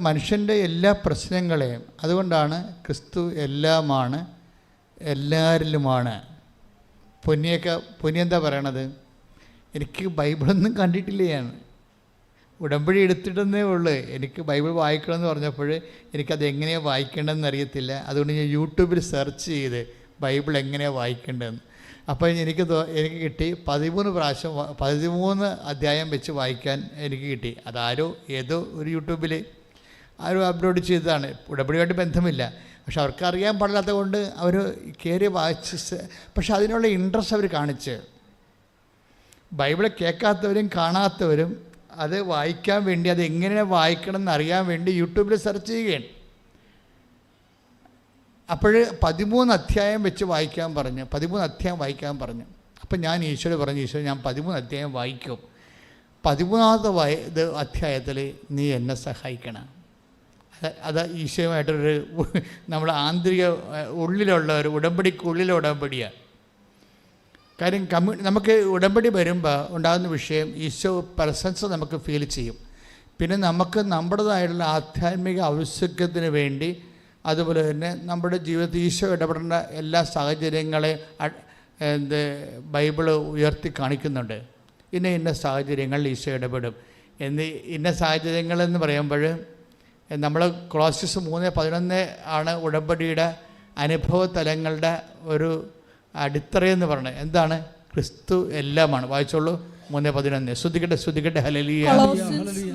മനുഷ്യന്റെ എല്ലാ പ്രശ്നങ്ങളെയും അതുകൊണ്ടാണ് ക്രിസ്തു എല്ലാമാണ് എല്ലാവരിലുമാണ് പൊന്നിയൊക്കെ പൊന്നി എന്താ പറയണത്? എനിക്ക് ബൈബിളൊന്നും കണ്ടിട്ടില്ലയാണ്. ഉടമ്പടി എടുത്തിട്ടെന്നേ ഉള്ളൂ. എനിക്ക് ബൈബിൾ വായിക്കണമെന്ന് പറഞ്ഞപ്പോൾ എനിക്കത് എങ്ങനെയാണ് വായിക്കേണ്ടതെന്ന് അറിയത്തില്ല. അതുകൊണ്ട് ഞാൻ യൂട്യൂബിൽ സെർച്ച് ചെയ്ത് ബൈബിൾ എങ്ങനെയാണ് വായിക്കേണ്ടതെന്ന്. അപ്പോൾ എനിക്ക് എനിക്ക് കിട്ടി പതിമൂന്ന് പ്രാവശ്യം പതിമൂന്ന് അധ്യായം വെച്ച് വായിക്കാൻ എനിക്ക് കിട്ടി. അതാരോ ഏതോ ഒരു യൂട്യൂബിൽ ആരും അപ്ലോഡ് ചെയ്തതാണ്. ഉടമ്പടിയായിട്ട് ബന്ധമില്ല. പക്ഷെ അവർക്ക് അറിയാൻ പാടില്ലാത്തത് കൊണ്ട് അവർ കയറി വായിച്ച് പക്ഷെ അതിനുള്ള ഇൻട്രസ്റ്റ് അവർ കാണിച്ച്. ബൈബിളെ കേൾക്കാത്തവരും കാണാത്തവരും അത് വായിക്കാൻ വേണ്ടി അത് എങ്ങനെ വായിക്കണം എന്നറിയാൻ വേണ്ടി യൂട്യൂബിൽ സെർച്ച് ചെയ്യുകയാണ്. അപ്പോൾ പതിമൂന്ന് അധ്യായം വെച്ച് വായിക്കാൻ പറഞ്ഞു. പതിമൂന്ന് അധ്യായം വായിക്കാൻ പറഞ്ഞു. അപ്പം ഞാൻ ഈശോയോട് പറഞ്ഞു ഈശോ ഞാൻ പതിമൂന്ന് അധ്യായം വായിക്കും. പതിമൂന്നാമത്തെ വായ അധ്യായത്തിൽ നീ എന്നെ സഹായിക്കണം. അത് ഈശോയുമായിട്ടൊരു നമ്മുടെ ആന്തരിക ഉള്ളിലുള്ള ഒരു ഉടമ്പടിക്കുള്ളിലെ ഉടമ്പടിയാണ് കാര്യം കമ്മ്യൂ നമുക്ക് ഉടമ്പടി വരുമ്പോൾ ഉണ്ടാകുന്ന വിഷയം ഈശോ പ്രസൻസ് നമുക്ക് ഫീൽ ചെയ്യും. പിന്നെ നമുക്ക് നമ്മുടേതായിട്ടുള്ള ആധ്യാത്മിക ആവശ്യത്തിന് വേണ്ടി അതുപോലെ തന്നെ നമ്മുടെ ജീവിതത്തിൽ ഈശോ ഇടപെടേണ്ട എല്ലാ സാഹചര്യങ്ങളെ എന്ത് ബൈബിൾ ഉയർത്തി കാണിക്കുന്നുണ്ട്. ഇന്ന ഇന്ന സാഹചര്യങ്ങളിൽ ഈശോ ഇടപെടും. എന്ന് ഇന്ന സാഹചര്യങ്ങളെന്ന് പറയുമ്പോൾ നമ്മൾ ക്ലോസിസ് മൂന്ന് പതിനൊന്ന് ആണ് ഉടമ്പടിയുടെ അനുഭവ തലങ്ങളുടെ ഒരു അടിത്തറയെന്ന് പറയുന്നത് എന്താണ്? ക്രിസ്തു എല്ലാമാണ്. വായിച്ചോളൂ. മൂന്ന് പതിനൊന്ന്. ശ്രദ്ധിക്കട്ടെ ശ്രദ്ധിക്കട്ടെ ഹലലിയ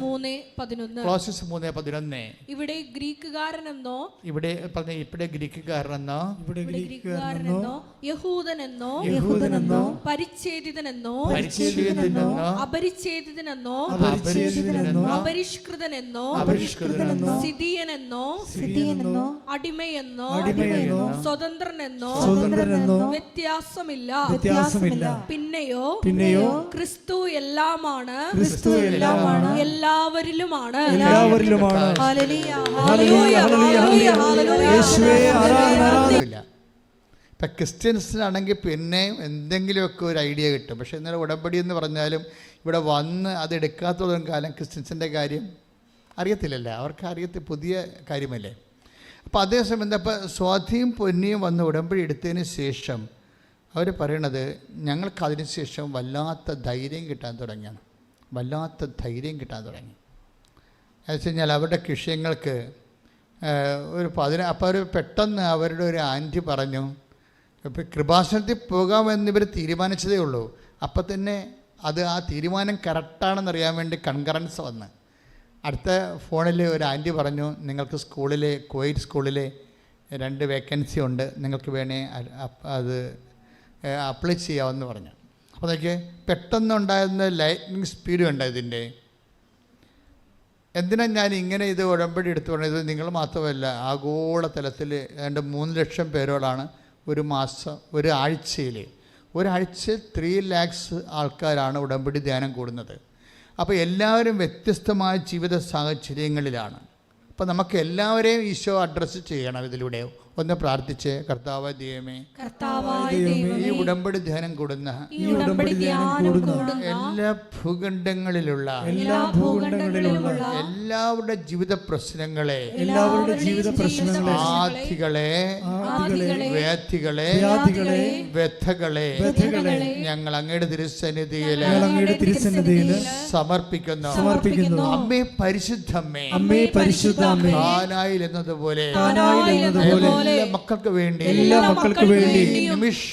മൂന്ന് പതിനൊന്ന്. ക്ലോസിസ് മൂന്ന് പതിനൊന്ന്. ഇവിടെ ഗ്രീക്കുകാരനെന്നോ? ഇവിടെ പറഞ്ഞ ഇവിടെ ഗ്രീക്കുകാരനെന്നോ? ഇവിടെ ഇവിടെ ഗ്രീക്കുകാരനെന്നോ? യഹൂദനെന്നോ? യഹൂദനെന്നോ? പരിച്ഛേദിതനെന്നോ? പരിച്ഛേദിതനെന്നോ? അപരിച്ഛേദിതനെന്നോ? അപരിച്ഛേദിതനെന്നോ? അപരിഷ്കൃതനെന്നോ? അപരിഷ്കൃതനെന്നോ? സിതിയനെന്നോ സിതിയനെന്നോ അടിമയെന്നോ? അടിമയെന്നോ? സ്വതന്ത്രനെന്നോ? സ്വതന്ത്രനെന്നോ? വ്യത്യാസമില്ല. വ്യത്യാസമില്ല. പിന്നെയോ? പിന്നെയോ? ക്രിസ്തു എല്ലാമാണ് ക്രിസ്തു എല്ലാമാണ് എല്ലാവരിലുമാണ്. എല്ലാവരിലുമാണ് ഹല്ലേലൂയ, ഹല്ലേലൂയ, ഹല്ലേലൂയ, ഹല്ലേലൂയ. ഹല്ലേലൂയ. യേശുവേ, ആരാധന, ആരാധന. ഇല്ല ഇപ്പം ക്രിസ്ത്യൻസിനാണെങ്കിൽ പിന്നെ എന്തെങ്കിലുമൊക്കെ ഒരു ഐഡിയ കിട്ടും. പക്ഷേ ഇന്നലെ ഉടമ്പടി എന്ന് പറഞ്ഞാലും ഇവിടെ വന്ന് അത് എടുക്കാത്തോളം കാലം ക്രിസ്ത്യൻസിന്റെ കാര്യം അറിയത്തില്ലല്ലേ? അവർക്ക് അറിയത്തി പുതിയ കാര്യമല്ലേ? അപ്പോൾ അതേസമയം എന്താ ഇപ്പം സ്വാധിയും പൊന്നിയും വന്ന് ഉടമ്പടി എടുത്തതിന് ശേഷം അവർ പറയണത് ഞങ്ങൾക്ക് ശേഷം വല്ലാത്ത ധൈര്യം കിട്ടാൻ തുടങ്ങിയാണ്. വല്ലാത്ത ധൈര്യം കിട്ടാൻ തുടങ്ങി. എന്ന് വെച്ച് കഴിഞ്ഞാൽ അവരുടെ വിഷയങ്ങൾക്ക് ഒരു പതിന അപ്പോൾ അവർ പെട്ടെന്ന് അവരുടെ ഒരു ആന്റി പറഞ്ഞു ഇപ്പോൾ കൃപാസനത്തിൽ പോകാമെന്ന് ഇവർ തീരുമാനിച്ചതേ ഉള്ളൂ. അപ്പം തന്നെ അത് ആ തീരുമാനം കറക്റ്റാണെന്ന് അറിയാൻ വേണ്ടി കൺകറൻസ് വന്ന്. അടുത്ത ഫോണിൽ ഒരു ആന്റി പറഞ്ഞു നിങ്ങൾക്ക് സ്കൂളിലെ കോയിറ്റ് സ്കൂളിലെ രണ്ട് വേക്കൻസി ഉണ്ട്. നിങ്ങൾക്ക് വേണേ അത് അപ്ലൈ ചെയ്യാമെന്ന് പറഞ്ഞു. അപ്പോൾ നോക്കിയേ പെട്ടെന്നുണ്ടായിരുന്ന ലൈറ്റ്നിങ് സ്പീഡ് ഉണ്ടായി ഇതിന്റെ? എന്തിനാണ് ഞാൻ ഇങ്ങനെ ഇത് ഉടമ്പടി എടുത്തു പറഞ്ഞത്? നിങ്ങൾ മാത്രമല്ല ആഗോള തലത്തിൽ ഏതാണ്ട് മൂന്ന് ലക്ഷം പേരോളാണ് ഒരു മാസം ഒരു ആഴ്ചയിൽ ഒരാഴ്ച ത്രീ ലാക്സ് ആൾക്കാരാണ് ഉടമ്പടി ധ്യാനം കൂടുന്നത്. അപ്പോൾ എല്ലാവരും വ്യത്യസ്തമായ ജീവിത സാഹചര്യങ്ങളിലാണ്. അപ്പോൾ നമുക്ക് എല്ലാവരെയും ഈശോ അഡ്രസ്സ് ചെയ്യണം ഇതിലൂടെ. ഒന്ന് പ്രാർത്ഥിച്ച് കർത്താവ് ദൈവമേ ഈ ഉടമ്പടി ധ്യാനം കൂടുന്ന എല്ലാ ഭൂഖണ്ഡങ്ങളിലുള്ള എല്ലാ ഭൂഖണ്ഡങ്ങളിലുള്ള എല്ലാവരുടെ ജീവിത പ്രശ്നങ്ങളെ എല്ലാവരുടെ ജീവിത പ്രശ്നങ്ങളെ ആധികളെ വ്യാധികളെ വ്യാധികളെ വ്യഥകളെ ഞങ്ങൾ അങ്ങയുടെ തിരുസന്നിധിയിൽ അങ്ങയുടെ തിരുസന്നിധിയിൽ സമർപ്പിക്കുന്നു. സമർപ്പിക്കുന്നു. അമ്മേ പരിശുദ്ധമ്മേ അമ്മേ പരിശുദ്ധ എന്നതുപോലെ കാനായിൽ എന്നതുപോലെ മക്കൾക്ക് വേണ്ടി എല്ലാ മക്കൾക്ക് വേണ്ടി നിമിഷ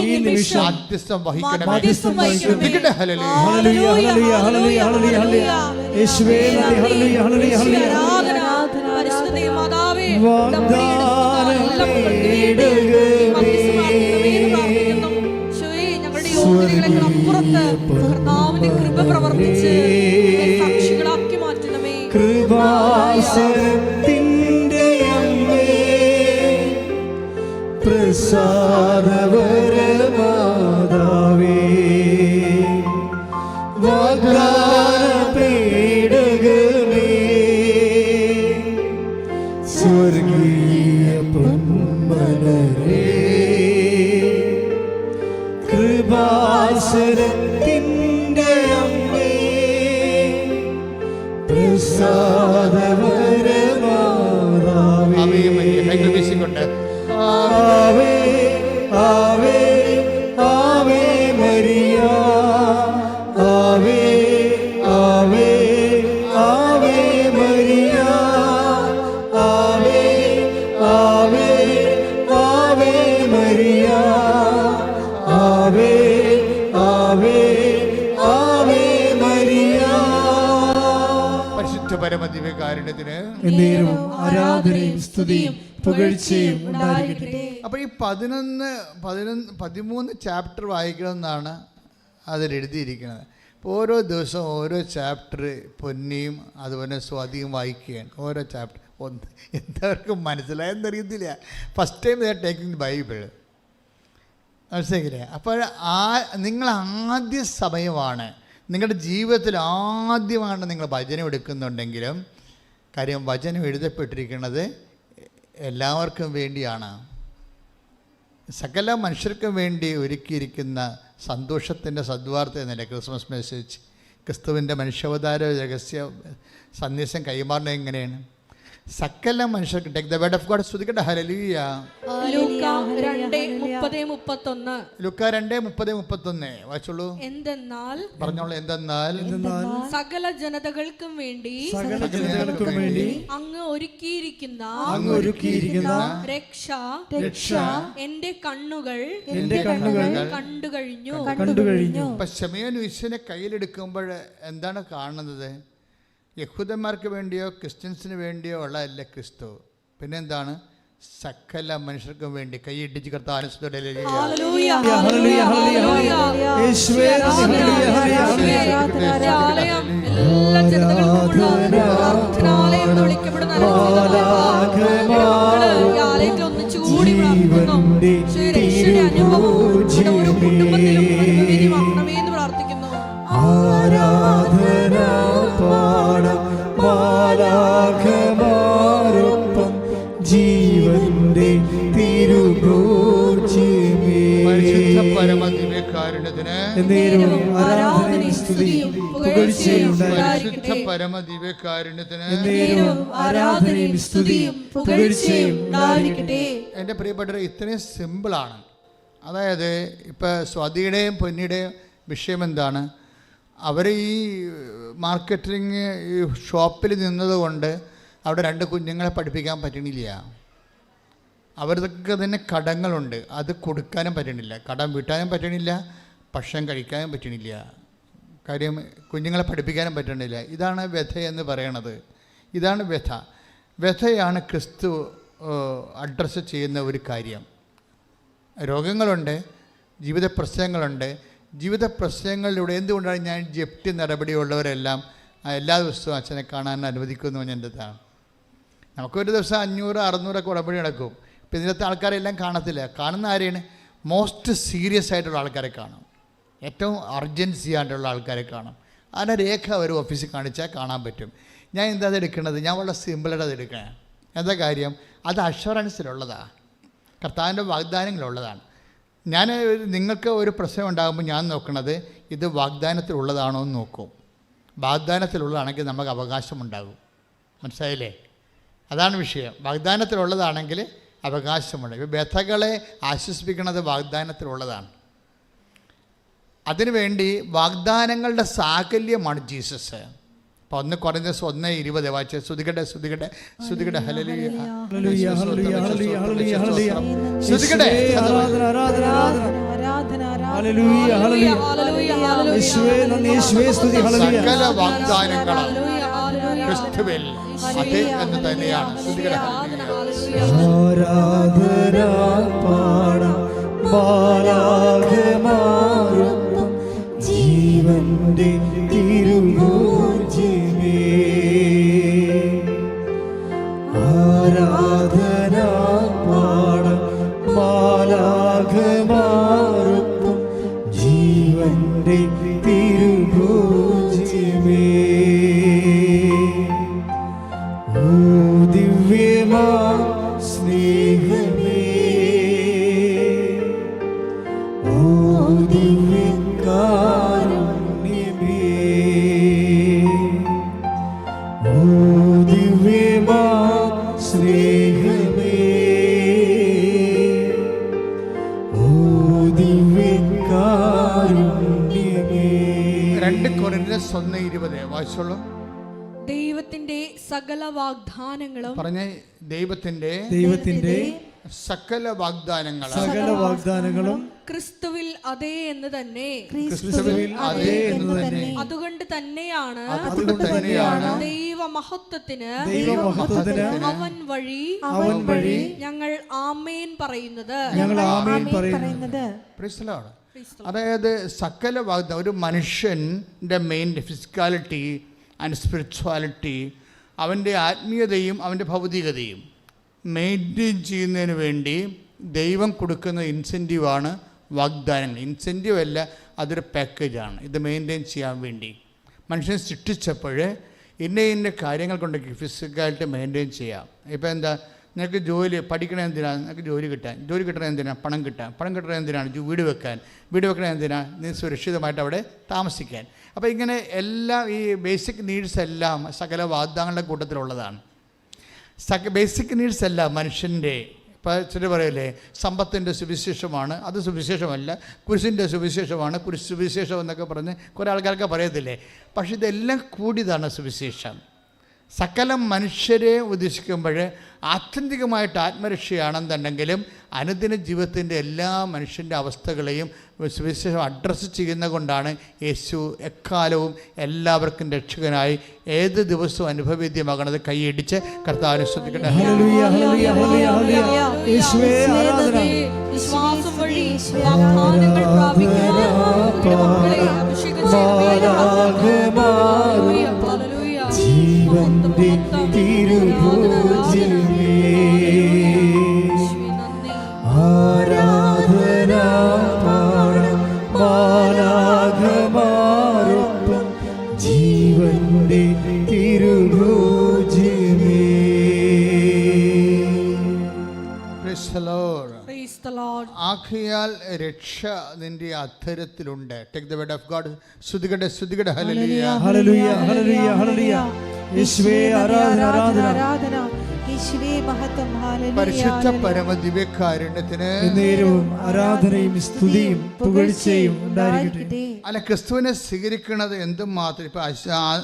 ഈ നിമിഷം മാധ്യസ്ഥം വഹിക്കണമേ. മാധ്യസ്ഥം വഹിക്കണമേ. Hallelujah. Hallelujah hallelujah hallelujah hallelujah ഹല്ലേലൂയ. യേശുവേ ഹല്ലേലൂയ ഹല്ലേലൂയ ഹല്ലേലൂയ. ആരാധന പരിശുദ്ധ മാതാവേ ഞങ്ങളുടെ യോഗ്യതകളെക്കാൾ അപ്പുറത്ത് കർത്താവിന്റെ കൃപ പ്രവർത്തിച്ച് സാക്ഷികളാക്കി മാറ്റണമേ പ്രസാദവരമാതാവേ വാഗ്ദാന പേടകമേ സ്വർഗീയ പൊന്മലരേ. കൃപാസനത്തിന്റെ അമ്മേ. പ്രസാദവര പുകഴ്ചയും ഉണ്ടായിരിക്കട്ടെ. അപ്പോൾ ഈ പതിനൊന്ന് പതിനൊന്ന് പതിമൂന്ന് ചാപ്റ്റർ വായിക്കണമെന്നാണ് അതിൽ എഴുതിയിരിക്കുന്നത്. ഓരോ ദിവസവും ഓരോ ചാപ്റ്റർ പൊന്നിയും അതുപോലെ സ്വാതിയും വായിക്കുകയാണ്. ഓരോ ചാപ്റ്റർ ഒന്ന്. എല്ലാവർക്കും മനസ്സിലായെന്നറിയത്തില്ല first time they taking Bible മനസ്സിലാക്കില്ലേ അപ്പോൾ ആ നിങ്ങൾ ആദ്യ സമയമാണ് നിങ്ങളുടെ ജീവിതത്തിൽ ആദ്യമാണ് നിങ്ങൾ വചനം എടുക്കുന്നുണ്ടെങ്കിലും കാര്യം വചനം എഴുതപ്പെട്ടിരിക്കുന്നത് എല്ലാവർക്കും വേണ്ടിയാണ്. സകല മനുഷ്യർക്കും വേണ്ടി ഒരുക്കിയിരിക്കുന്ന സന്തോഷത്തിന്റെ സദ്വാർത്ത എന്നല്ല ക്രിസ്മസ് മെസ്സേജ് ക്രിസ്തുവിന്റെ മനുഷ്യാവതാര രഹസ്യ സന്ദേശം കൈമാറുന്നത് എങ്ങനെയാണ്? സകല മനുഷ്യർക്ക് take the word of God ശ്രുതിക്കട്ടെ ഹലലിയ ലൂക്ക രണ്ട് മുപ്പത് മുപ്പത്തൊന്ന്. ലുക്ക രണ്ട് മുപ്പത് മുപ്പത്തൊന്ന് വായിച്ചോളൂ. എന്തെന്നാൽ? പറഞ്ഞോളൂ എന്തെന്നാൽ? സകല ജനതകൾക്കും വേണ്ടി സകല ജനതകൾക്കും വേണ്ടി അങ്ങ് ഒരുക്കിയിരിക്കുന്ന അങ്ങ് ഒരുക്കിയിരിക്കുന്ന രക്ഷ രക്ഷ എന്റെ കണ്ണുകൾ എന്റെ കണ്ണുകൾ കണ്ടു കഴിഞ്ഞു കണ്ടു കഴിഞ്ഞു ഇപ്പം ശമയോൻ വിശ്വനെ കയ്യിലെടുക്കുമ്പോൾ എന്താണ് കാണുന്നത്? യഹൂദന്മാർക്ക് വേണ്ടിയോ ക്രിസ്ത്യൻസിന് വേണ്ടിയോ ഉള്ളതല്ല ക്രിസ്തു പിന്നെന്താണ് സകല മനുഷ്യർക്കും വേണ്ടി കൈയിട്ടിച്ച് പ്രാർത്ഥിക്കുന്നു ആരാധന പാടം മാലാഖമാരൊപ്പം ജീവന്റെ തിരുഭോജ്യമേ ആരാധനയും സ്തുതിയും പരിശുദ്ധ ആരാധനയും സ്തുതിയും പുകഴ്ചയും ഉണ്ടായിരിക്കട്ടെ. എന്റെ പ്രിയപ്പെട്ടവർ ഇത്രയും സിമ്പിളാണ്. അതായത് ഇപ്പോൾ സ്വാതിയുടെയും പൊന്നിയുടെയും വിഷയം എന്താണ്? അവർ ഈ മാർക്കറ്റിംഗ് ഈ ഷോപ്പിൽ നിന്നതുകൊണ്ട് അവിടെ രണ്ട് കുഞ്ഞുങ്ങളെ പഠിപ്പിക്കാൻ പറ്റണില്ല. അവർക്ക് തന്നെ കടങ്ങളുണ്ട്. അത് കൊടുക്കാനും പറ്റണില്ല. കടം വീട്ടാനും പറ്റണില്ല. ഭക്ഷണം കഴിക്കാനും പറ്റണില്ല. കാര്യം കുഞ്ഞുങ്ങളെ പഠിപ്പിക്കാനും പറ്റണില്ല. ഇതാണ് വ്യഥ എന്ന് പറയണത്. ഇതാണ് വ്യഥ. വ്യഥയാണ് ക്രിസ്തു അഡ്രസ്സ് ചെയ്യുന്ന ഒരു കാര്യം. രോഗങ്ങളുണ്ട് ജീവിത പ്രശ്നങ്ങളുണ്ട് ജീവിത പ്രശ്നങ്ങളിലൂടെ എന്തുകൊണ്ടാണ് ഞാൻ ജപ്തി നടപടിയുള്ളവരെല്ലാം എല്ലാ ദിവസവും അച്ഛനെ കാണാൻ അനുവദിക്കുന്നു എന്റെ എന്നതാണ് നമുക്കൊരു ദിവസം അഞ്ഞൂറ് അറുന്നൂറൊക്കെ ഉടമ്പടി നടക്കും. ഇപ്പം ഇതിനകത്ത് ആൾക്കാരെല്ലാം കാണത്തില്ല. കാണുന്ന ആരെയാണ്? മോസ്റ്റ് സീരിയസ് ആയിട്ടുള്ള ആൾക്കാരെ കാണും. ഏറ്റവും അർജൻസി ആയിട്ടുള്ള ആൾക്കാരെ കാണും. അതിന്റെ രേഖ ഒരു ഓഫീസിൽ കാണിച്ചാൽ കാണാൻ പറ്റും. ഞാൻ എന്താ എടുക്കുന്നത് ഞാൻ വളരെ സിമ്പിളായിട്ട് അത് എടുക്കണേ. എന്താ കാര്യം? അത് അഷുറൻസിലുള്ളതാണ് കർത്താവിന്റെ വാഗ്ദാനങ്ങളുള്ളതാണ്. ഞാൻ നിങ്ങൾക്ക് ഒരു പ്രശ്നം ഉണ്ടാകുമ്പോൾ ഞാൻ നോക്കുന്നത് ഇത് വാഗ്ദാനത്തിലുള്ളതാണോ എന്ന് നോക്കും. വാഗ്ദാനത്തിലുള്ളതാണെങ്കിൽ നമുക്ക് അവകാശമുണ്ടാകും. മനസ്സിലായില്ലേ? അതാണ് വിഷയം. വാഗ്ദാനത്തിലുള്ളതാണെങ്കിൽ അവകാശമുണ്ട്. ഇപ്പോൾ ബഥകളെ ആശ്വസിപ്പിക്കുന്നത് വാഗ്ദാനത്തിലുള്ളതാണ്. അതിനുവേണ്ടി വാഗ്ദാനങ്ങളുടെ സാകല്യമാണ് ജീസസ്. അപ്പോൾ ഒന്ന് കുറഞ്ഞ ഒന്ന് ഇരുപത്. വായിച്ച ശ്രുതികട്ടെ ശ്രുതികട്ടെ ശ്രുതികട്ടെ ഹലലിയ. ശ്രുതികട്ടെ സകല വാഗ്ദാനങ്ങളും ഹല്ലേലൂയ, ഹല്ലേലൂയ. ക്രിസ്തുവിൽ അത് എന്ന് തന്നെയാണ്. ശ്രുതികട്ടെ ഹല്ലേലൂയ. ആരാധന പാടാം. ബാലാകമാരൊപ്പം ജീവന്റെ ഒന്ന് ഇരുപത്. വായിച്ചോളൂ. ദൈവത്തിന്റെ സകല വാഗ്ദാനങ്ങളും പറഞ്ഞ ദൈവത്തിന്റെ ദൈവത്തിന്റെ സകല വാഗ്ദാനങ്ങൾ സകല വാഗ്ദാനങ്ങളും ക്രിസ്തുവിൽ അതേ എന്ന് തന്നെ. ക്രിസ്തുവിൽ അതേ എന്ന് തന്നെ. അതുകൊണ്ട് തന്നെയാണ് അതുകൊണ്ട് തന്നെയാണ് ദൈവമഹത്വത്തിന് ദൈവമഹത്വത്തിന് അവൻ വഴി അവൻ വഴി ഞങ്ങൾ ആമേൻ പറയുന്നത്. ഞങ്ങൾ ആമേൻ പറയുന്നത്. Praise the Lord. അതായത് സകല വാഗ്ദ ഒരു മനുഷ്യന്റെ മെയിൻ ഫിസിക്കാലിറ്റി ആൻഡ് സ്പിരിച്വാലിറ്റി അവന്റെ ആത്മീയതയും അവന്റെ ഭൗതികതയും മെയിന്റെയിൻ ചെയ്യുന്നതിന് വേണ്ടി ദൈവം കൊടുക്കുന്ന ഇൻസെന്റീവാണ് വാഗ്ദാനങ്ങൾ. ഇൻസെന്റീവ് അല്ല അതൊരു പാക്കേജാണ് ഇത് മെയിന്റെയിൻ ചെയ്യാൻ വേണ്ടി. മനുഷ്യനെ സൃഷ്ടിച്ചപ്പോൾ ഇന്ന ഇന്ന കാര്യങ്ങൾ കൊണ്ടൊക്കെ ഫിസിക്കാലിറ്റി മെയിന്റെയിൻ ചെയ്യാം. ഇപ്പോൾ എന്താ? നിനക്ക് ജോലി പഠിക്കണേ എന്തിനാണ് നിനക്ക് ജോലി കിട്ടാൻ. ജോലി കിട്ടണേ എന്തിനാണ് പണം കിട്ടാൻ. പണം കിട്ടണേ എന്തിനാണ് വീട് വെക്കാൻ. വീട് വെക്കണേ എന്തിനാണ് നീ സുരക്ഷിതമായിട്ട് അവിടെ താമസിക്കാൻ. അപ്പോൾ ഇങ്ങനെ എല്ലാ ഈ ബേസിക് നീഡ്സ് എല്ലാം സകല വാഗ്ദാനങ്ങളുടെ കൂട്ടത്തിലുള്ളതാണ്. സക ബേസിക് നീഡ്സ് അല്ല മനുഷ്യന്റെ. ഇപ്പോൾ ചില പറയല്ലേ സമ്പത്തിന്റെ സുവിശേഷമാണ്. അത് സുവിശേഷമല്ല. കുരിശിന്റെ സുവിശേഷമാണ്. കുരിശ് സുവിശേഷം എന്നൊക്കെ പറഞ്ഞ് കുറേ ആൾക്കാർക്ക് പറയത്തില്ലേ? പക്ഷേ ഇതെല്ലാം കൂടിയതാണ് സുവിശേഷം. സകല മനുഷ്യരെ ഉദ്ദേശിക്കുമ്പോൾ ആത്യന്തികമായിട്ട് ആത്മരക്ഷയാണെന്നുണ്ടെങ്കിലും അനുദിന ജീവിതത്തിന്റെ എല്ലാ മനുഷ്യന്റെ അവസ്ഥകളെയും സുവിശേഷം അഡ്രസ്സ് ചെയ്യുന്ന കൊണ്ടാണ് യേശു എക്കാലവും എല്ലാവർക്കും രക്ഷകനായി ഏത് ദിവസവും അനുഭവേദ്യമാകണത് കൈയടിച്ച് കർത്താവിനെ ശ്രദ്ധിക്കട്ടെ. ഹല്ലേലൂയ ഹല്ലേലൂയ ഹല്ലേലൂയ ഹല്ലേലൂയ. യേശുവേ വിശ്വാസം വഴി വാഗ്ദാനങ്ങൾ യേശുവേ, നന്ദി. ആരാധന പാടം മാലാഘമാരൊപ്പം ജീവന്റെ തിരുഭോജ്യമേ Praise the Lord. Praise the Lord. ആഖയാൽ രക്ഷ നിന്റെ അധരത്തിലുണ്ട് take the word of God ശ്രുതികട ശ്രുതികട ഹല്ലേലൂയ ഹല്ലേലൂയ ഹല്ലേലൂയ ഹല്ലേലൂയ പരിശുദ്ധ പരമ ദിവ്യകാരുണ്യത്തിന് ആരാധനയും സ്തുതിയും പുകഴ്ചയും ഉണ്ടായിരിക്കട്ടെ. അല്ല ക്രിസ്തുവിനെ സ്വീകരിക്കുന്നത് എന്തും മാത്രം ഇപ്പം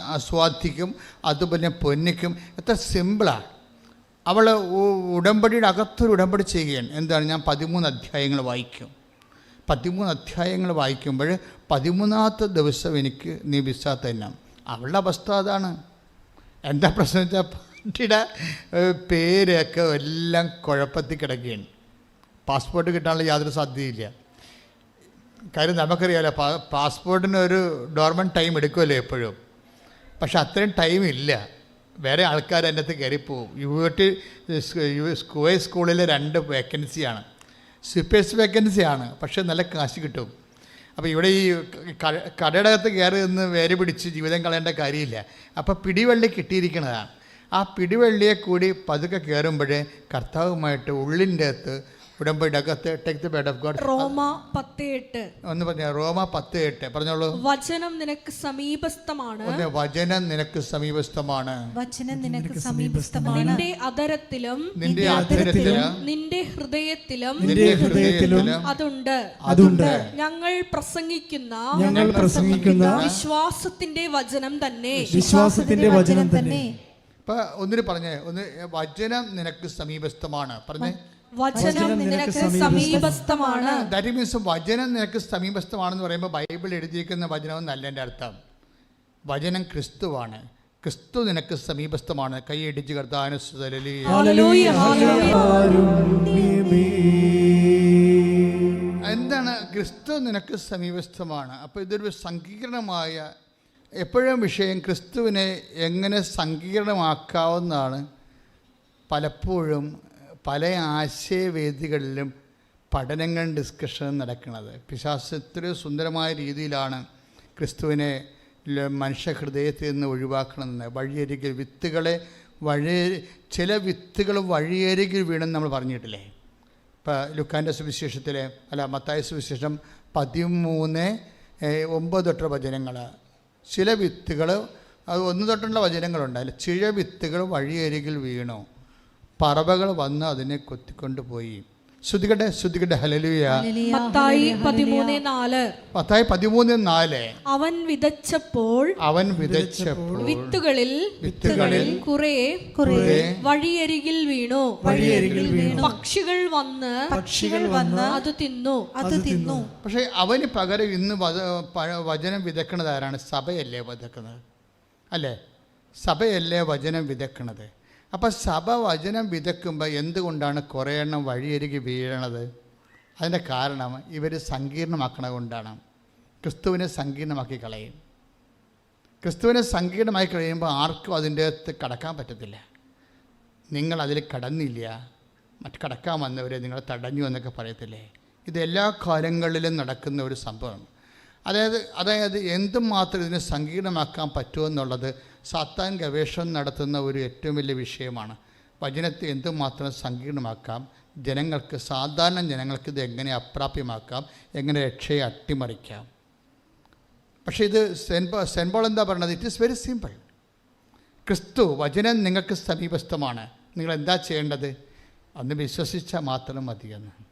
അസ്വാധിക്കും അതുപോലെ പൊന്നിക്കും. എത്ര സിമ്പിളാണ് അവൾ ഉടമ്പടിയുടെ അകത്തൊരു ഉടമ്പടി ചെയ്യുകയാണ്. എന്താണ്? ഞാൻ പതിമൂന്ന് അധ്യായങ്ങൾ വായിക്കും. പതിമൂന്ന് അധ്യായങ്ങൾ വായിക്കുമ്പോൾ പതിമൂന്നാമത്തെ ദിവസം എനിക്ക് നീ വിസ തന്നെ അവളുടെ അവസ്ഥ അതാണ്. എന്താ പ്രശ്നം വെച്ചാൽ പാർട്ടിയുടെ പേരൊക്കെ എല്ലാം കുഴപ്പത്തിൽ കിടക്കുകയാണ്. പാസ്പോർട്ട് കിട്ടാനുള്ള യാതൊരു സാധ്യതയില്ല. കാര്യം നമുക്കറിയാമല്ലോ പാസ്പോർട്ടിന് ഒരു ഡോർമൻ ടൈം എടുക്കുമല്ലോ എപ്പോഴും? പക്ഷെ അത്രയും ടൈം ഇല്ല. വേറെ ആൾക്കാർ അതിന്റെ അകത്ത് കയറിപ്പോവും യുവട്ടി സ്കൂ സ്കൂളിലെ രണ്ട് വേക്കൻസിയാണ്. സ്വിപ്പേഴ്സ് വേക്കൻസിയാണ്. പക്ഷേ നല്ല കാശ് കിട്ടും. അപ്പോൾ ഇവിടെ ഈ കടയുടെ കയറി നിന്ന് വേര് പിടിച്ച് ജീവിതം കളയേണ്ട കാര്യമില്ല. അപ്പോൾ പിടിവള്ളി കിട്ടിയിരിക്കുന്നതാണ് ആ പിടിവള്ളിയെ കൂടി പതുക്കെ കയറുമ്പോഴേ കർത്താവുമായിട്ട് ഉള്ളിന്റെ അകത്ത് take the word of God റോമ പത്ത് എട്ട്. ഒന്ന് പറഞ്ഞ റോമ പത്ത് എട്ട്. പറഞ്ഞോളൂ. വചനം നിനക്ക് സമീപസ്ഥമാണ്. ഒന്ന് വചനം നിനക്ക് സമീപസ്ഥമാണ്. വചനം നിനക്ക് സമീപസ്ഥമാണ്. നിന്റെ അധരത്തിലും നിന്റെ അധരത്തിൽ നിന്റെ ഹൃദയത്തിലും നിന്റെ ഹൃദയത്തിലും അതുണ്ട്. അതുണ്ട്. ഞങ്ങൾ പ്രസംഗിക്കുന്ന ഞങ്ങൾ പ്രസംഗിക്കുന്ന വിശ്വാസത്തിന്റെ വചനം തന്നെ. വിശ്വാസത്തിന്റെ വചനം തന്നെ. ഇപ്പൊ ഒന്നിന് പറഞ്ഞേ ഒന്ന് വചനം നിനക്ക് സമീപസ്ഥമാണ്. പറഞ്ഞേ വചനം നിനക്ക് സമീപസ്ഥമാണ്. ദാറ്റ് മീൻസ് വചനം നിനക്ക് സമീപസ്ഥമാണെന്ന് പറയുമ്പോൾ ബൈബിൾ എഴുതിയിരിക്കുന്ന വചനം എന്നല്ല എന്റെ അർത്ഥം. വചനം ക്രിസ്തുവാണ്. ക്രിസ്തു നിനക്ക് സമീപസ്ഥമാണ്. കൈയടിച്ച് ഹല്ലേലൂയ. എന്താണ്? ക്രിസ്തു നിനക്ക് സമീപസ്ഥമാണ്. അപ്പോൾ ഇതൊരു സങ്കീർണമായ എപ്പോഴും വിഷയം ക്രിസ്തുവിനെ എങ്ങനെ സങ്കീർണമാക്കാവുന്നതാണ് പലപ്പോഴും പല ആശയവേദികളിലും പഠനങ്ങൾ ഡിസ്കഷൻ നടക്കുന്നത്. പിശാസ് എത്രയോ സുന്ദരമായ രീതിയിലാണ് ക്രിസ്തുവിനെ മനുഷ്യഹൃദയത്തിൽ നിന്ന് ഒഴിവാക്കണമെന്ന് വഴിയരികിൽ വിത്തുകളെ വഴി ചില വിത്തുകൾ വഴിയരികിൽ വീണെന്ന് നമ്മൾ പറഞ്ഞിട്ടില്ലേ? ഇപ്പോൾ ലുക്കാന്റെ സുവിശേഷത്തിലെ അല്ല മത്തായ സുവിശേഷം പതിമൂന്ന് ഒമ്പത് തൊട്ടുള്ള വചനങ്ങൾ. ചില വിത്തുകൾ അത് ഒന്ന് തൊട്ടുള്ള വചനങ്ങളുണ്ട്. അതിൽ ചില വിത്തുകൾ വഴിയരികിൽ വീണു. പറവകൾ വന്ന് അതിനെ കൊത്തിക്കൊണ്ടുപോയി. ശ്രുതികട്ടെ ശ്രുതികട്ടെ ഹലലുയ ഹല്ലേലൂയ, മത്തായി പതിമൂന്ന് നാല്. പത്തായി പതിമൂന്ന് നാല്. അവൻ വിതച്ചപ്പോൾ അവൻ വിതച്ചപ്പോൾ വിത്തുകളിൽ വിത്തുകളിൽ കുറെ കുറേ വഴിയരികിൽ വീണു. വഴിയരികിൽ വീണു. പക്ഷികൾ വന്ന് പക്ഷികൾ വന്ന് അത് തിന്നു. അത് തിന്നു. പക്ഷേ അവന് പകരം ഇന്ന് വചനം വിതക്കണത് ആരാണ്? സഭയല്ലേ വിതക്കുന്നത് അല്ലേ? സഭയല്ലേ വചനം വിതക്കണത്? അപ്പം സഭ വചനം വിതക്കുമ്പോൾ എന്തുകൊണ്ടാണ് കുറേ എണ്ണം വഴിയരികി വീഴണത്? അതിന്റെ കാരണം ഇവർ സങ്കീർണമാക്കണ കൊണ്ടാണ്. ക്രിസ്തുവിനെ സങ്കീർണമാക്കി കളയും. ക്രിസ്തുവിനെ സങ്കീർണമായി കഴിയുമ്പോൾ ആർക്കും അതിന്റെ അകത്ത് കടക്കാൻ പറ്റത്തില്ല. നിങ്ങൾ അതിൽ കടന്നില്ല. മറ്റ് കടക്കാൻ വന്നവരെ നിങ്ങൾ തടഞ്ഞു എന്നൊക്കെ പറയത്തില്ലേ? ഇത് എല്ലാ കാലങ്ങളിലും നടക്കുന്ന ഒരു സംഭവമാണ്. അതായത് അതായത് എന്തുമാത്രം ഇതിനെ സങ്കീർണമാക്കാൻ പറ്റുമെന്നുള്ളത് സാത്താൻ ഗവേഷണം നടത്തുന്ന ഒരു ഏറ്റവും വലിയ വിഷയമാണ്. വചനത്തെ എന്തുമാത്രം സങ്കീർണമാക്കാം? ജനങ്ങൾക്ക് സാധാരണ ജനങ്ങൾക്ക് ഇത് എങ്ങനെ അപ്രാപ്യമാക്കാം? എങ്ങനെ രക്ഷയെ അട്ടിമറിക്കാം? പക്ഷേ ഇത് സെൻപോ സെൻപോൾ എന്താ പറയുന്നത് ഇറ്റ് ഈസ് വെരി സിമ്പിൾ ക്രിസ്തു വചനം നിങ്ങൾക്ക് സമീപസ്ഥമാണ്. നിങ്ങൾ എന്താ ചെയ്യേണ്ടത്? അന്ന് വിശ്വസിച്ചാൽ മാത്രം മതിയെന്ന്.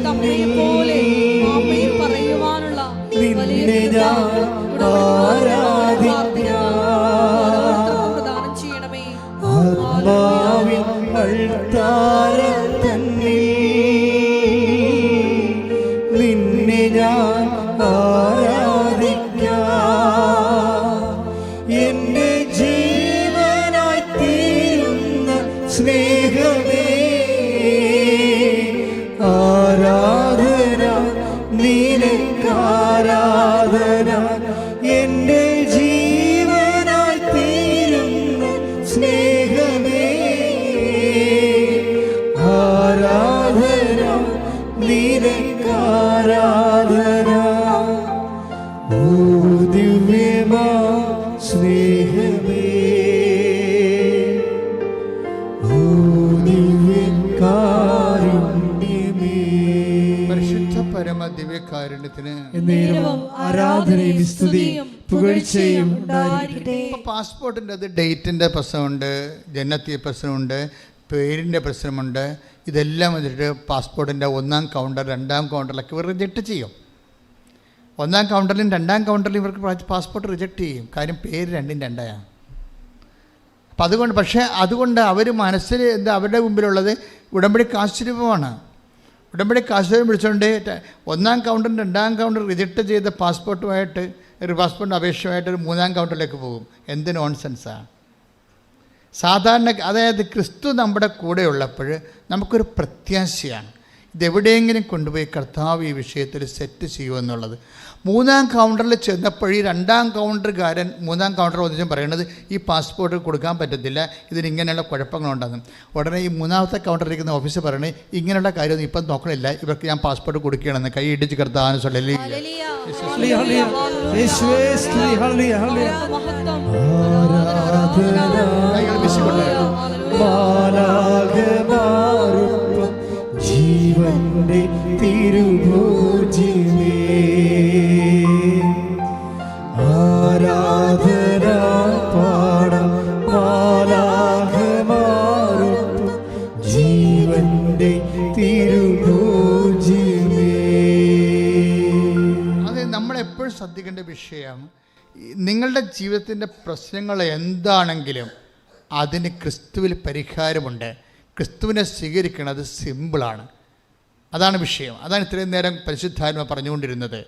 ദിവ്യമാ സ്നേഹമേ ഓ ദിവ്യകാരുണ്യമേ പരിശുദ്ധ പരമ ദിവ്യകാരുണ്യത്തിന് എന്നേരവും ആരാധനയും സ്തുതിയും പുകഴ്ചയും പാസ്പോർട്ടിന്റെ അത് ഡേറ്റിന്റെ പ്രശ്നമുണ്ട് ജനത്തിയ പ്രശ്നമുണ്ട് പേരിന്റെ പ്രശ്നമുണ്ട്. ഇതെല്ലാം വന്നിട്ട് പാസ്പോർട്ടിന്റെ ഒന്നാം കൗണ്ടർ രണ്ടാം കൗണ്ടറിലൊക്കെ ഇവർ റിജക്റ്റ് ചെയ്യും. ഒന്നാം കൗണ്ടറിലും രണ്ടാം കൗണ്ടറിലും ഇവർക്ക് പാസ്പോർട്ട് റിജക്റ്റ് ചെയ്യും. കാര്യം പേര് രണ്ടും രണ്ടായാണ്. അപ്പം അതുകൊണ്ട് പക്ഷേ അതുകൊണ്ട് അവർ മനസ്സിൽ എന്താ അവരുടെ മുമ്പിലുള്ളത് ഉടമ്പടി കാശ്ചര്യമാണ് ഉടമ്പടി കാശ്ചര്യം വിളിച്ചുകൊണ്ട് ഒന്നാം കൗണ്ടറും രണ്ടാം കൗണ്ടർ റിജക്റ്റ് ചെയ്ത പാസ്പോർട്ടുമായിട്ട് ഒരു പാസ്പോർട്ട് അപേക്ഷയുമായിട്ട് ഒരു മൂന്നാം കൗണ്ടറിലേക്ക് പോകും. എന്ത് നോൺസെൻസാണ് സാധാരണ അതായത് ക്രിസ്തു നമ്മുടെ കൂടെ ഉള്ളപ്പോൾ നമുക്കൊരു പ്രത്യാശയാണ്. ഇതെവിടെയെങ്കിലും കൊണ്ടുപോയി കർത്താവ് ഈ വിഷയത്തിൽ സെറ്റ് ചെയ്യുമെന്നുള്ളത് മൂന്നാം കൗണ്ടറിൽ ചെന്നപ്പോഴീ രണ്ടാം കൗണ്ടർകാരൻ മൂന്നാം കൗണ്ടർ ഒന്നിച്ചും പറയണത് ഈ പാസ്പോർട്ട് കൊടുക്കാൻ പറ്റത്തില്ല ഇതിനിങ്ങനെയുള്ള കുഴപ്പങ്ങളുണ്ടെന്നും ഉടനെ ഈ മൂന്നാമത്തെ കൗണ്ടറിലിരിക്കുന്ന ഓഫീസർ പറയണേ ഇങ്ങനെയുള്ള കാര്യമൊന്നും ഇപ്പം നോക്കണില്ല ഇവർക്ക് ഞാൻ പാസ്പോർട്ട് കൊടുക്കുകയാണെന്ന് കൈ ഇടിച്ച് കർത്താവിന് സൊല്ലി ആരാധന മാലാഗമാ ആരാധന നമ്മൾ എപ്പോഴും ശ്രദ്ധിക്കേണ്ട വിഷയം നിങ്ങളുടെ ജീവിതത്തിന്റെ പ്രശ്നങ്ങൾ എന്താണെങ്കിലും അതിന് ക്രിസ്തുവിൽ പരിഹാരമുണ്ട്. ക്രിസ്തുവിനെ സ്വീകരിക്കുന്നത് സിമ്പിളാണ്. അതാണ് വിഷയം. അതാണ് ഇത്രയും നേരം പരിശുദ്ധാത്മ പറഞ്ഞുകൊണ്ടിരുന്നത്.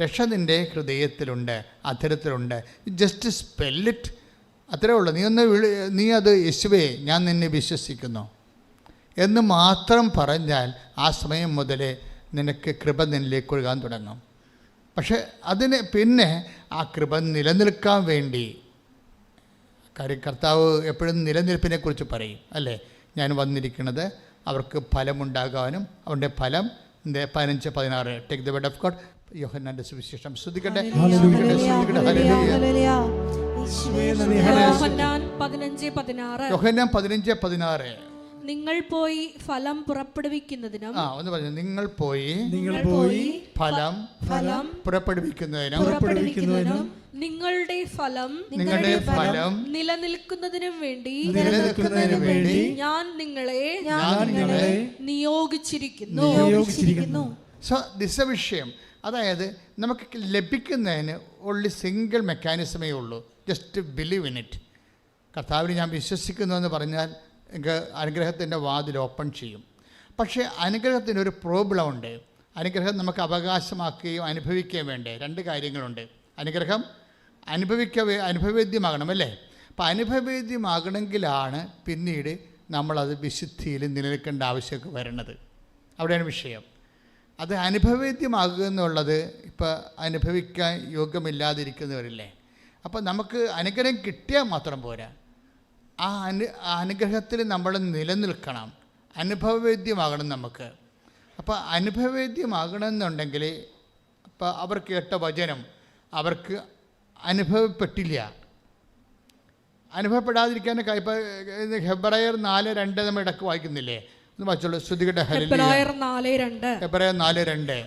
രക്ഷ നിന്റെ ഹൃദയത്തിലുണ്ട് അധരത്തിലുണ്ട്. ജസ്റ്റ് സ്പെല്ലിറ്റ് അത്രേ ഉള്ളൂ. നീ ഒന്ന് വിളി നീ അത് യേശുവേ ഞാൻ നിന്നെ വിശ്വസിക്കുന്നു. എന്ന് മാത്രം പറഞ്ഞാൽ ആ സമയം മുതലേ നിനക്ക് കൃപ നിന്നിലേക്ക് ഒഴുകാൻ തുടങ്ങും. പക്ഷെ അതിന് പിന്നെ ആ കൃപ നിലനിൽക്കാൻ വേണ്ടി കാര്യം കർത്താവ് എപ്പോഴും നിലനിൽപ്പിനെക്കുറിച്ച് പറയും അല്ലേ? ഞാൻ വന്നിരിക്കുന്നത് അവർക്ക് ഫലമുണ്ടാകാനും അവരുടെ ഫലം പതിനഞ്ച് പതിനാറ് take the word of God യോഹന്നാന്റെ സുവിശേഷം ശ്രദ്ധിക്കട്ടെ. പതിനഞ്ച് പതിനാറ്. യോഹന്നാൻ പതിനഞ്ച് പതിനാറ്. നിങ്ങൾ പോയി ഫലം പുറപ്പെടുവിക്കുന്നതിനും ആ ഒന്ന് പറഞ്ഞു. നിങ്ങൾ പോയി നിങ്ങൾ പോയി ഫലം ഫലം പുറപ്പെടുവിക്കുന്നതിനും പുറപ്പെടുവിക്കുന്നതിനും നിങ്ങളുടെ ഫലം നിങ്ങളുടെ ഫലം നിലനിൽക്കുന്നതിനും വേണ്ടി നിലനിൽക്കുന്നതിനും വേണ്ടി ഞാൻ നിങ്ങളെ ഞാൻ നിങ്ങളെ നിയോഗിച്ചിരിക്കുന്നു. നിയോഗിച്ചിരിക്കുന്നു. സോ ദിസ് വിഷയം. അതായത് നമുക്ക് ലഭിക്കുന്നതിന് ഉള്ളി സിംഗിൾ മെക്കാനിസമേ ഉള്ളൂ. ജസ്റ്റ് ബിലീവ് ഇൻ ഇറ്റ് കർത്താവിന് ഞാൻ വിശ്വസിക്കുന്നു എന്ന് പറഞ്ഞാൽ അനുഗ്രഹത്തിന്റെ വാതിൽ ഓപ്പൺ ചെയ്യും. പക്ഷേ അനുഗ്രഹത്തിന് ഒരു പ്രോബ്ലം ഉണ്ട് അനുഗ്രഹം നമുക്ക് അവകാശമാക്കുകയും അനുഭവിക്കുകയും വേണ്ടേ? രണ്ട് കാര്യങ്ങളുണ്ട്. അനുഗ്രഹം അനുഭവിക്ക അനുഭവേദ്യമാകണം അല്ലേ? അപ്പോൾ അനുഭവേദ്യമാകണമെങ്കിലാണ് പിന്നീട് നമ്മളത് വിശുദ്ധിയിൽ നിലനിൽക്കേണ്ട ആവശ്യമൊക്കെ വരുന്നത് അവിടെയാണ് വിഷയം. അത് അനുഭവേദ്യമാകുക എന്നുള്ളത് ഇപ്പോൾ അനുഭവിക്കാൻ യോഗ്യമില്ലാതിരിക്കുന്നവരില്ലേ? അപ്പോൾ നമുക്ക് അനുഗ്രഹം കിട്ടിയാൽ മാത്രം പോരാ. ആ അനു അനുഗ്രഹത്തിൽ നമ്മൾ നിലനിൽക്കണം. അനുഭവവേദ്യമാകണം നമുക്ക്. അപ്പോൾ അനുഭവവേദ്യമാകണമെന്നുണ്ടെങ്കിൽ അപ്പോൾ അവർ കേട്ട വചനം അവർക്ക് അനുഭവപ്പെട്ടില്ല. അനുഭവപ്പെടാതിരിക്കാൻ ഇപ്പോൾ ഹെബ്രയർ നാല് രണ്ട് നമ്മൾ ഇടയ്ക്ക് വായിക്കുന്നില്ലേ?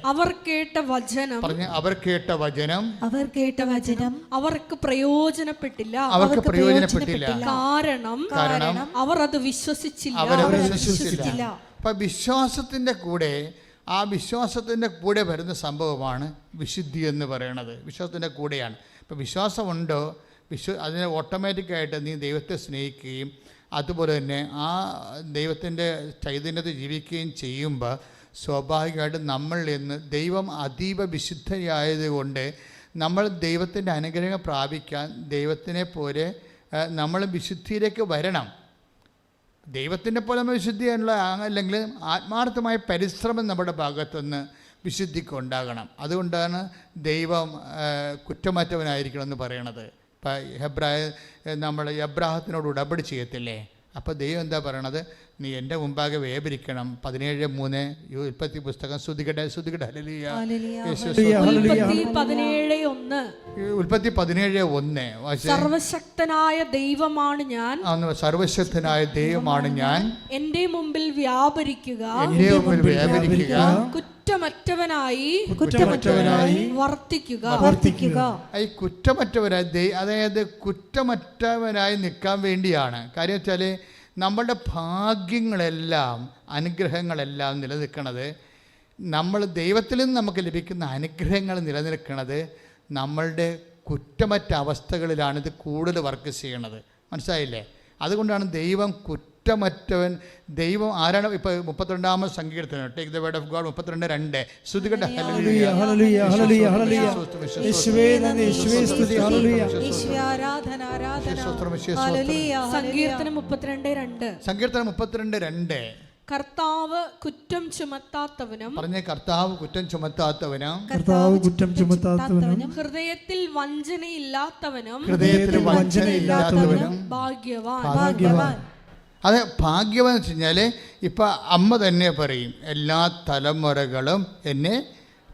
അവർ കേട്ട വചനം പറഞ്ഞ് അവർ കേട്ട വചനം അവർ കേട്ട വചനം അവർക്ക് പ്രയോജനപ്പെട്ടില്ല. അവർക്ക് പ്രയോജനപ്പെട്ടില്ല. കാരണം കാരണം അവർ അത് വിശ്വസിച്ചില്ല. അവരവരെ വിശ്വസിച്ചില്ല. അപ്പൊ വിശ്വാസത്തിന്റെ കൂടെ ആ വിശ്വാസത്തിന്റെ കൂടെ വരുന്ന സംഭവമാണ് വിശുദ്ധി എന്ന് പറയുന്നത് വിശ്വാസത്തിന്റെ കൂടെയാണ്. ഇപ്പം വിശ്വാസമുണ്ടോ? വിശ്വ അതിനെ ഓട്ടോമാറ്റിക്കായിട്ട് നീ ദൈവത്തെ സ്നേഹിക്കുകയും അതുപോലെ തന്നെ ആ ദൈവത്തിന്റെ ചൈതന്യത്തിൽ ജീവിക്കുകയും ചെയ്യുമ്പോൾ സ്വാഭാവികമായിട്ടും നമ്മൾ ഇന്ന് ദൈവം അതീവ വിശുദ്ധയായതുകൊണ്ട് നമ്മൾ ദൈവത്തിന്റെ അനുഗ്രഹം പ്രാപിക്കാൻ ദൈവത്തിനെ പോലെ നമ്മൾ വിശുദ്ധിയിലേക്ക് വരണം. ദൈവത്തിന്റെ പോലെ നമ്മൾ വിശുദ്ധിയാനുള്ള അല്ലെങ്കിൽ ആത്മാർത്ഥമായ പരിശ്രമം നമ്മുടെ ഭാഗത്തുനിന്ന് വിശുദ്ധിക്ക് ഉണ്ടാകണം. അതുകൊണ്ടാണ് ദൈവം കുറ്റമറ്റവനായിരിക്കണം എന്ന് പറയണത്. ഇപ്പം ഹെബ്രായ നമ്മൾ എബ്രാഹത്തിനോട് ഉടപടി ചെയ്യത്തില്ലേ? അപ്പോൾ ദൈവം എന്താ പറയണത്? നീ എന്റെ മുമ്പാകെ വേപരിക്കണം പതിനേഴ് മൂന്ന് ഉൽപ്പത്തി പുസ്തകം ശ്രുതികട ശ്രുതികട ഉൽപ്പത്തി പതിനേഴ് ഒന്ന്. സർവശക്തനായ ദൈവമാണ് ഞാൻ. സർവശക്തനായ ദൈവമാണ് ഞാൻ. എന്റെ മുമ്പിൽ വ്യാപരിക്കുക. എന്റെ മുമ്പിൽ വ്യാപരിക്കുക. കുറ്റമറ്റവനായി കുറ്റമറ്റവനായി വർത്തിക്കുക. വർത്തിക്കുക. ഈ കുറ്റമറ്റവരായി ദൈ അതായത് കുറ്റമറ്റവനായി നിൽക്കാൻ വേണ്ടിയാണ്. കാര്യം വെച്ചാൽ നമ്മളുടെ ഭാഗ്യങ്ങളെല്ലാം അനുഗ്രഹങ്ങളെല്ലാം നിലനിൽക്കുന്നത് നമ്മൾ ദൈവത്തിൽ നിന്ന് നമുക്ക് ലഭിക്കുന്ന അനുഗ്രഹങ്ങൾ നിലനിൽക്കുന്നത് നമ്മളുടെ കുറ്റമറ്റ അവസ്ഥകളിലാണ് ഇത് കൂടുതൽ വർക്ക് ചെയ്യണത് മനസ്സിലായില്ലേ? അതുകൊണ്ടാണ് ദൈവം കുറ്റമറ്റവൻ ദൈവം ആരാണ്? ഇപ്പൊ മുപ്പത്തിരണ്ടാമത് സങ്കീർത്തനം. Take the word of God മുപ്പത്തിരണ്ട് രണ്ട്. ശ്രുതികട്ട. സങ്കീർത്തനം മുപ്പത്തിരണ്ട് രണ്ട്. കർത്താവ് കുറ്റം ചുമത്താത്തവനും പറഞ്ഞ കർത്താവ് കുറ്റം ചുമത്താത്തവനും കർത്താവ് കുറ്റം ചുമത്താത്തവനും ഹൃദയത്തിൽ വഞ്ചനയില്ലാത്തവനും ഹൃദയത്തിൽ വഞ്ചനയില്ലാത്തവനും ഭാഗ്യവാൻ. ഭാഗ്യവാൻ. അത് ഭാഗ്യമെന്ന് വെച്ച് കഴിഞ്ഞാൽ ഇപ്പം അമ്മ തന്നെ പറയും എല്ലാ തലമുറകളും എന്നെ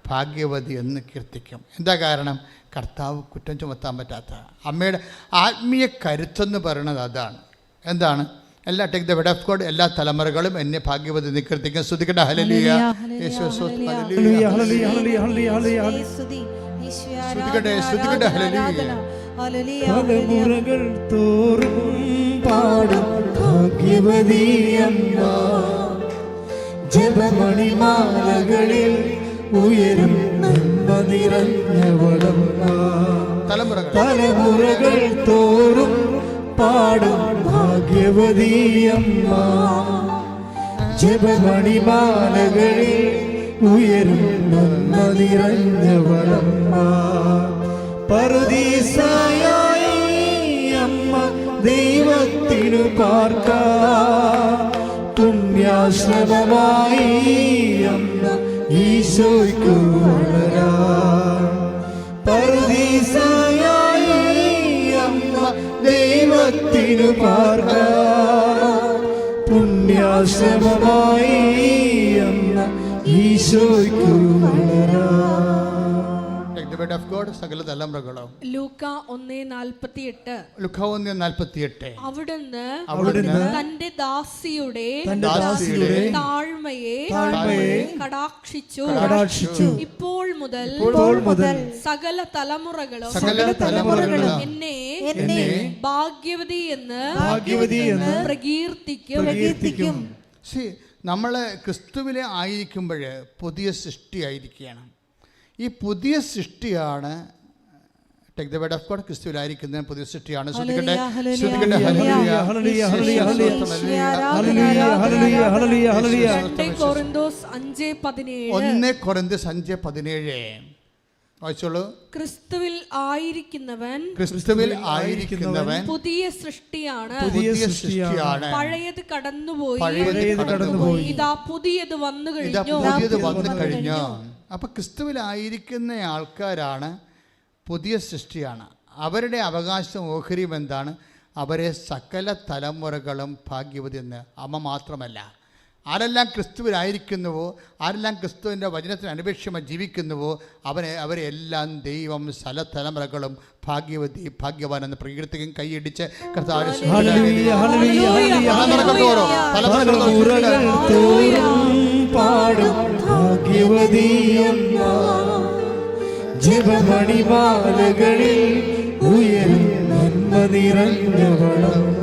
ഭാഗ്യവതി എന്ന് കീർത്തിക്കും. എന്താ കാരണം? കർത്താവ് കുറ്റം ചുമത്താൻ പറ്റാത്ത. അമ്മയുടെ ആത്മീയ കരുത്തെന്ന് പറയുന്നത് അതാണ്. എന്താണ്? എല്ലാ take the word of God എല്ലാ തലമുറകളും എന്നെ ഭാഗ്യവതി എന്ന് കീർത്തിക്കും. സ്തുതിക്കട്ടെ. ഹലലിയ ശ്രദ്ധിക്കട്ടെ ശ്രദ്ധിക്കട്ടെ സ്തുതിക്കട്ടെ, സ്തുതിക്കട്ടെ, ഹല്ലേലൂയ. തലമുറകൾ തോറും പാടും ഭാഗ്യവതിയമ്മ ജപമണിമാലകളിൽ ഉയരും നന്മ നിറഞ്ഞവളമ്മ. തലമുറകൾ. തോറും പാടും ഭാഗ്യവതിയമ്മ ജപമണിമാലകളിൽ ഉയരും നന്മ നിറഞ്ഞവളമ്മ. പറുദീസായ ദൈവത്തിനു പാർക്ക. പുണ്യാശ്രമമായി അമ്മ ഈശോയ്ക്കു വളരാ പറുദീസായി അമ്മ ദൈവത്തിനു പാർക്ക. പുണ്യാശ്രമമായി അമ്മ ഈശോയ്ക്കു വളരാ വേർഡ് ഓഫ് ഗോഡ് സകല തലമുറകളും? ലൂക്ക ഒന്നേ നാൽപ്പത്തിയെട്ട്. ലുഖാവുന്ന നാൽപ്പത്തിയെട്ട്. അവിടുന്ന് അവിടുന്ന് തന്റെ ദാസിയുടെ തന്റെ ദാസിയുടെ താഴ്മയെ താഴ്മയെ കടാക്ഷിച്ചു. കടാക്ഷിച്ചു. ഇപ്പോൾ മുതൽ ഇപ്പോൾ മുതൽ സകല തലമുറകളും സകല തലമുറകളും എന്നെ എന്നെ ഭാഗ്യവതി എന്ന് ഭാഗ്യവതി എന്ന് പ്രകീർത്തിക്കും. പ്രകീർത്തിക്കും. സി നമ്മൾ ക്രിസ്തുവിലെ ആയിരിക്കുമ്പോൾ പുതിയ സൃഷ്ടിയായിരിക്കുകയാണ് ഈ പുതിയ സൃഷ്ടിയാണ് take the word of God ക്രിസ്തുവിലായിരിക്കുന്ന പുതിയ സൃഷ്ടിയാണ്. ശ്രദ്ധിക്കട്ടെ ഹല്ലേലൂയ, ശ്രദ്ധിക്കട്ടെ ഹല്ലേലൂയ, hallelujah, hallelujah, hallelujah hallelujah hallelujah ഹല്ലേലൂയ രണ്ട് കൊറിന്തോസ് അഞ്ച് പതിനേഴ് ഒന്ന് കുറന്ത് സഞ്ച് പതിനേഴ് വായിച്ചോളൂ. ക്രിസ്തുവിൽ ആയിരിക്കുന്നവൻ ക്രിസ്തുവിൽ ആയിരിക്കുന്നവൻ പുതിയ സൃഷ്ടിയാണ്. പുതിയ സൃഷ്ടിയാണ്. പഴയത് കടന്നുപോയി. പഴയത് കടന്നുപോയി. ഇതാ പുതിയത് വന്നു ഇതാ കഴിഞ്ഞു. പുതിയത് വന്നു കഴിഞ്ഞു. അപ്പൊ ക്രിസ്തുവിലായിരിക്കുന്ന ആൾക്കാരാണ് പുതിയ സൃഷ്ടിയാണ്. അവരുടെ അവകാശം ഓഹരിയും എന്താണ്? അവരെ സകല തലമുറകളും ഭാഗ്യവതി എന്ന്. അമ്മ മാത്രമല്ല. ആരെല്ലാം ക്രിസ്തുവിലായിരിക്കുന്നുവോ ആരെല്ലാം ക്രിസ്തുവിന്റെ വചനത്തിന് അനുപേക്ഷമായി ജീവിക്കുന്നുവോ അവനെ അവരെ എല്ലാം ദൈവം സകല തലമുറകളും ഭാഗ്യവതി ഭാഗ്യവാൻ എന്ന് പ്രകീർത്തിക്കും കൈയിടിച്ച് ജപമണിമാലകളിൽ ഉയരും നന്മ നിറഞ്ഞവളം.